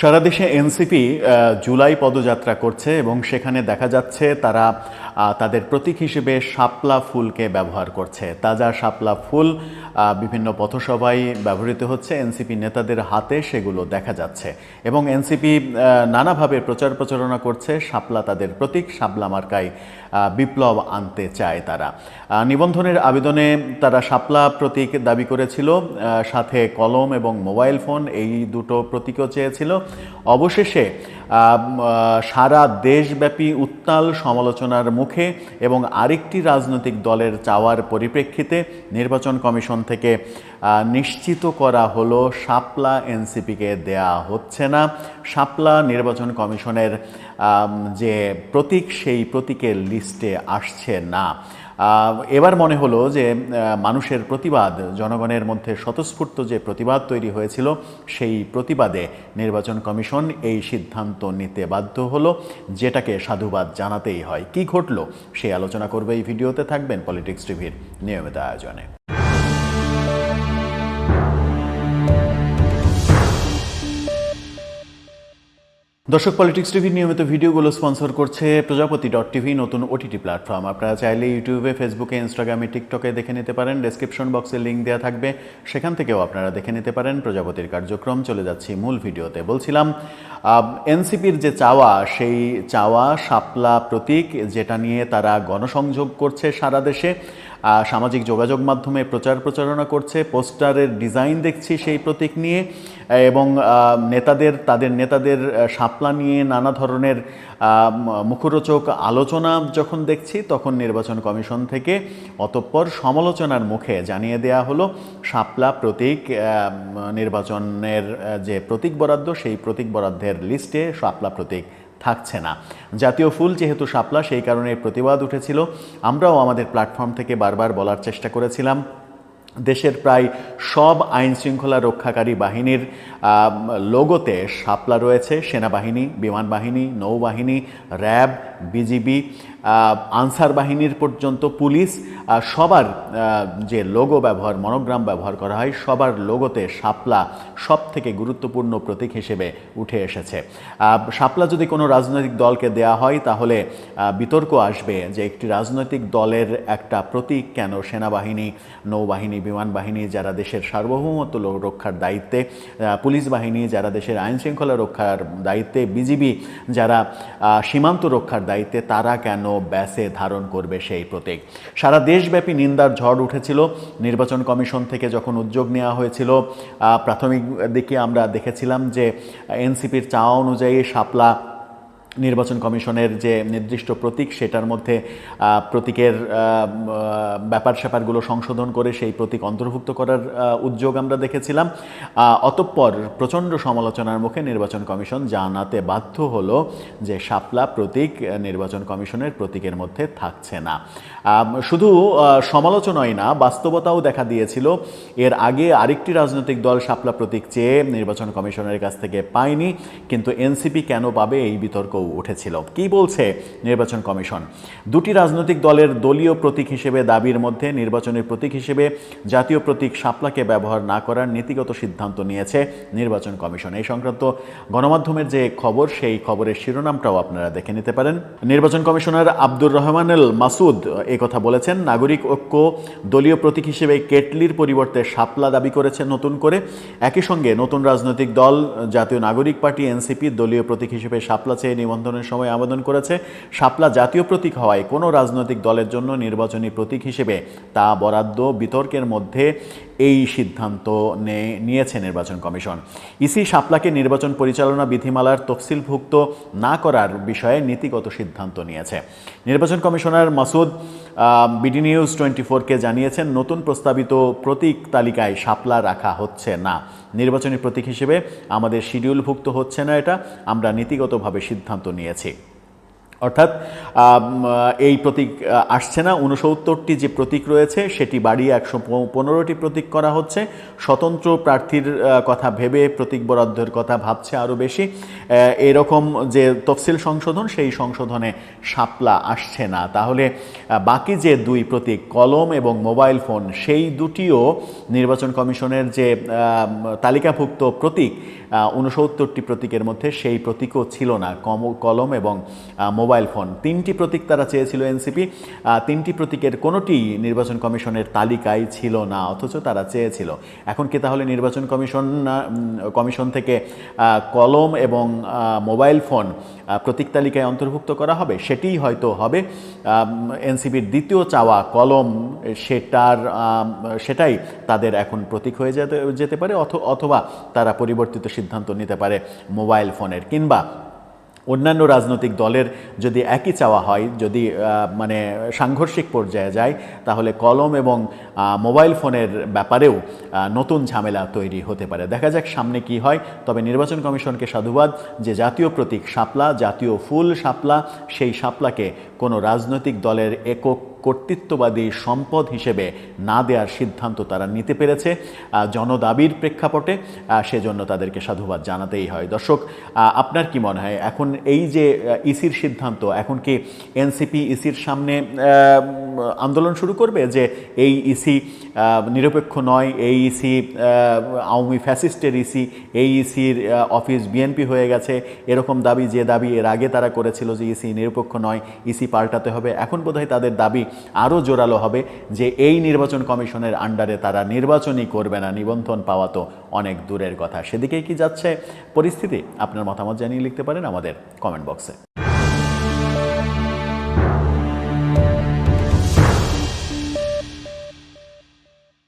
সারা দেশে এনসিপি জুলাই পদযাত্রা করছে এবং সেখানে দেখা যাচ্ছে তারা তাদের প্রতীক হিসেবে শাপলা ফুলকে ব্যবহার করছে। তাজা শাপলা ফুল বিভিন্ন পথসভায় ব্যবহৃত হচ্ছে, এনসিপি নেতাদের হাতে সেগুলো দেখা যাচ্ছে। এবং এনসিপি নানাভাবে প্রচার প্রচারণা করছে, শাপলা তাদের প্রতীক, শাপলা মার্কায় বিপ্লব আনতে চায় তারা। নিবন্ধনের আবেদনে তারা শাপলা প্রতীক দাবি করেছিল সাথে কলম এবং মোবাইল ফোন, এই দুটো প্রতীকও চেয়েছিল। অবশেষে সারা দেশব্যাপী উত্তাল সমালোচনার মুখে এবং আরেকটি রাজনৈতিক দলের চাওয়ার পরিপ্রেক্ষিতে নির্বাচন কমিশন থেকে নিশ্চিত করা হলো শাপলা এনসিপিকে দেয়া হচ্ছে না। শাপলা নির্বাচন কমিশনের যে প্রতীক, সেই প্রতীকের লিস্টে আসছে না। এবার মনে হলো যে মানুষের প্রতিবাদ, জনগণের মধ্যে স্বতঃস্ফূর্ত যে প্রতিবাদ তৈরি হয়েছিল, সেই প্রতিবাদে নির্বাচন কমিশন এই সিদ্ধান্ত নিতে বাধ্য হলো, যেটাকে সাধুবাদ জানাতেই হয়। কি ঘটলো? সেই আলোচনা করবে এই ভিডিওতে, থাকবেন পলিটিক্স টিভির নিয়মিত আয়োজনে। দর্শক পলিটিক্স টিভির নিয়মিত ভিডিওগুলো স্পন্সর করছে প্রজাপতি ডট টিভি নতুন ওটিটি প্ল্যাটফর্ম আপনারা চাইলে ইউটিউবে ফেসবুকে ইনস্টাগ্রামে টিকটকে দেখে নিতে পারেন। ডেসক্রিপশন বক্সে লিঙ্ক দেওয়া থাকবে। সেখান থেকেও আপনারা দেখে নিতে পারেন প্রজাপতির কার্যক্রম। চলে যাচ্ছি মূল ভিডিওতে। বলছিলাম এনসিপির যে চাওয়া, সেই চাওয়া শাপলা প্রতীক, যেটা নিয়ে তারা গণসংযোগ করছে সারা দেশে। সামাজিক যোগাযোগ মাধ্যমে প্রচার প্রচারণা করছে, পোস্টারের ডিজাইন দেখছি সেই প্রতীক নিয়ে, এবং নেতাদের, তাদের নেতাদের শাপলা নিয়ে নানা ধরনের মুখরোচক আলোচনা যখন দেখছি, তখন নির্বাচন কমিশন থেকে অতঃপর সমালোচনার মুখে জানিয়ে দেয়া হলো, শাপলা প্রতীক নির্বাচনের যে প্রতীক বরাদ্দ, সেই প্রতীক বরাদ্দের লিস্টে শাপলা প্রতীক থাকছে না। জাতীয় ফুল যেহেতু শাপলা, সেই কারণে প্রতিবাদ উঠেছিল। আমরাও আমাদের প্ল্যাটফর্ম থেকে বারবার বলার চেষ্টা করেছিলাম। দেশের প্রায় সব আইন শৃঙ্খলা রক্ষাকারী বাহিনীর লোগোতে শাপলা রয়েছে। সেনাবাহিনী বিমান বাহিনী নৌবাহিনী, র্যাব বিজিবি আনসার বাহিনীর পর্যন্ত পুলিশ সবার যে লোগো ব্যবহার, মনোগ্রাম ব্যবহার করা হয়, সবার লোগোতে শাপলা সব থেকে গুরুত্বপূর্ণ প্রতীক হিসেবে উঠে এসেছে। শাপলা যদি কোনো রাজনৈতিক দলকে দেয়া হয়, তাহলে বিতর্ক আসবে যে একটি রাজনৈতিক দলের একটা প্রতীক কেন সেনাবাহিনী, নৌবাহিনী, বিমান বাহিনী, যারা দেশের সার্বভৌমত্ব রক্ষার দায়িত্বে পুলিশ বাহিনী, যারা দেশের আইন শৃঙ্খলা রক্ষার দায়িত্বে, বিজিবি যারা সীমান্ত রক্ষার দায়িত্বে তারা কেন ব্যাসে ধারণ করবে সেই প্রতীক? সারা দেশব্যাপী নিন্দার ঝড় উঠেছিল। নির্বাচন কমিশন থেকে যখন উদ্যোগ নেওয়া হয়েছিল প্রাথমিক দিকে আমরা দেখেছিলাম যে এনসিপির চাওয়া অনুযায়ী শাপলা নির্বাচন কমিশনের যে নির্দিষ্ট প্রতীক, সেটার মধ্যে প্রতীকের ব্যাপার স্যাপারগুলো সংশোধন করে সেই প্রতীক অন্তর্ভুক্ত করার উদ্যোগ আমরা দেখেছিলাম। অতঃপর প্রচণ্ড সমালোচনার মুখে নির্বাচন কমিশন জানাতে বাধ্য হলো যে শাপলা প্রতীক নির্বাচন কমিশনের প্রতীকের মধ্যে থাকছে না। শুধু সমালোচনাই না, বাস্তবতাও দেখা দিয়েছিল। এর আগে আরেকটি রাজনৈতিক দল শাপলা প্রতীক চেয়ে নির্বাচন কমিশনের কাছ থেকে পায়নি, কিন্তু এনসিপি কেন পাবে এই বিতর্কও উঠেছিল। কি বলছে নির্বাচন কমিশন? দুটি রাজনৈতিক দলের দলীয় প্রতীক হিসেবে দাবির মধ্যে নির্বাচনের প্রতীক হিসেবে জাতীয় প্রতীক শাপলাকে ব্যবহার না করার নীতিগত সিদ্ধান্ত নিয়েছে নির্বাচন কমিশন। এই সংক্রান্ত গণমাধ্যমের যে খবর, সেই খবরের শিরোনামটাও আপনারা দেখে নিতে পারেন। নির্বাচন কমিশনার আব্দুর রহমানুল মাসুদ কথা বলেছেন, নাগরিক ঐক্য দলীয় প্রতীক হিসেবে কেটলির পরিবর্তে শাপলা দাবি করেছে নতুন করে। একই সঙ্গে নতুন রাজনৈতিক দল, জাতীয় নাগরিক পার্টি, এনসিপি দলীয় প্রতীক হিসেবে শাপলা চেয়ে নিবন্ধনের সময় আবেদন করেছে। শাপলা জাতীয় প্রতীক হওয়ায় কোনো রাজনৈতিক দলের জন্য নির্বাচনী প্রতীক হিসেবে তা বরাদ্দ বিতর্কের মধ্যে এই সিদ্ধান্ত নিয়েছে নির্বাচন কমিশন। ইসি শাপলাকে নির্বাচন পরিচালনা বিধিমালার তফসিলভুক্ত না করার বিষয়ে নীতিগত সিদ্ধান্ত নিয়েছে। নির্বাচন commissioner Masud BD news twenty ফোরকে জানিয়েছেন, নতুন প্রস্তাবিত প্রতীক তালিকায় শাপলা রাখা হচ্ছে না। নির্বাচনী প্রতীক হিসেবে আমাদের শিডিউলভুক্ত হচ্ছে না এটা। আমরা নীতিগতভাবে সিদ্ধান্ত নিয়েছি। অর্থাৎ এই প্রতীক আসছে না। উনসত্তরটি যে প্রতীক রয়েছে সেটি বাড়িয়ে একশো পনেরোটি প্রতীক করা হচ্ছে। স্বতন্ত্র প্রার্থীর কথা ভেবে প্রতীক বরাদ্দের কথা ভাবছে আরও বেশি। এরকম যে তফসিল সংশোধন সেই সংশোধনে শাপলা আসছে না। তাহলে বাকি যে দুই প্রতীক কলম এবং মোবাইল ফোন সেই দুটিও নির্বাচন কমিশনের যে তালিকাভুক্ত প্রতীক উনসত্তরটি প্রতীকের মধ্যে সেই প্রতীকও ছিল না। কম- কলম এবং আহ, মোবাইল ফোন। তিনটি প্রতীক তারা চেয়েছিল এনসিপি। তিনটি প্রতীকের কোনোটি নির্বাচন কমিশনের তালিকায় ছিল না, অথচ তারা চেয়েছিল। এখন কি তাহলে নির্বাচন কমিশন কমিশন থেকে কলম এবং মোবাইল ফোন প্রতীক তালিকায় অন্তর্ভুক্ত করা হবে? সেটিই হয়তো হবে। এনসিপির দ্বিতীয় চাওয়া কলম, সেটার সেটাই তাদের এখন প্রতীক হয়ে যেতে যেতে পারে, অথ- অথবা তারা পরিবর্তিত সিদ্ধান্ত নিতে পারে মোবাইল ফোনের। কিংবা অন্যান্য রাজনৈতিক দলের যদি একই চাওয়া হয়, যদি মানে সাংঘর্ষিক পর্যায়ে যায়, তাহলে কলম এবং মোবাইল ফোনের ব্যাপারেও নতুন ঝামেলা তৈরি হতে পারে। দেখা যাক সামনে কি হয়। তবে নির্বাচন কমিশনকে সাধুবাদ যে জাতীয় প্রতীক শাপলা, জাতীয় ফুল শাপলা, সেই শাপলাকে কোনো রাজনৈতিক দলের একক কর্তৃত্ববাদী সম্পদ হিসেবে না দেওয়ার সিদ্ধান্ত তারা নিতে পেরেছে। জনদাবির প্রেক্ষাপটে সেজন্য তাদেরকে সাধুবাদ জানাতেই হয়। দর্শক আপনার কি মনে হয়, এখন এই যে ইসির সিদ্ধান্ত, এখন কি এনসিপি ইসির সামনে আন্দোলন শুরু করবে যে এই ইসি নিরপেক্ষ নয়, এই ইসি আওয়ামী ফ্যাসিস্টের ইসি, এই ইসির অফিস বিএনপি হয়ে গেছে? এরকম দাবি, যে দাবি এর আগে তারা করেছিল যে ইসি নিরপেক্ষ নয়, ইসি পাল্টাতে হবে। এখন বোধহয় তাদের দাবি আরও জোরালো হবে যে এই নির্বাচন কমিশনের আন্ডারে তারা নির্বাচনই করবে না, নিবন্ধন পাওয়া তো অনেক দূরের কথা। সেদিকেই কি যাচ্ছে পরিস্থিতি? আপনার মতামত জানিয়ে লিখতে পারেন আমাদের কমেন্ট বক্সে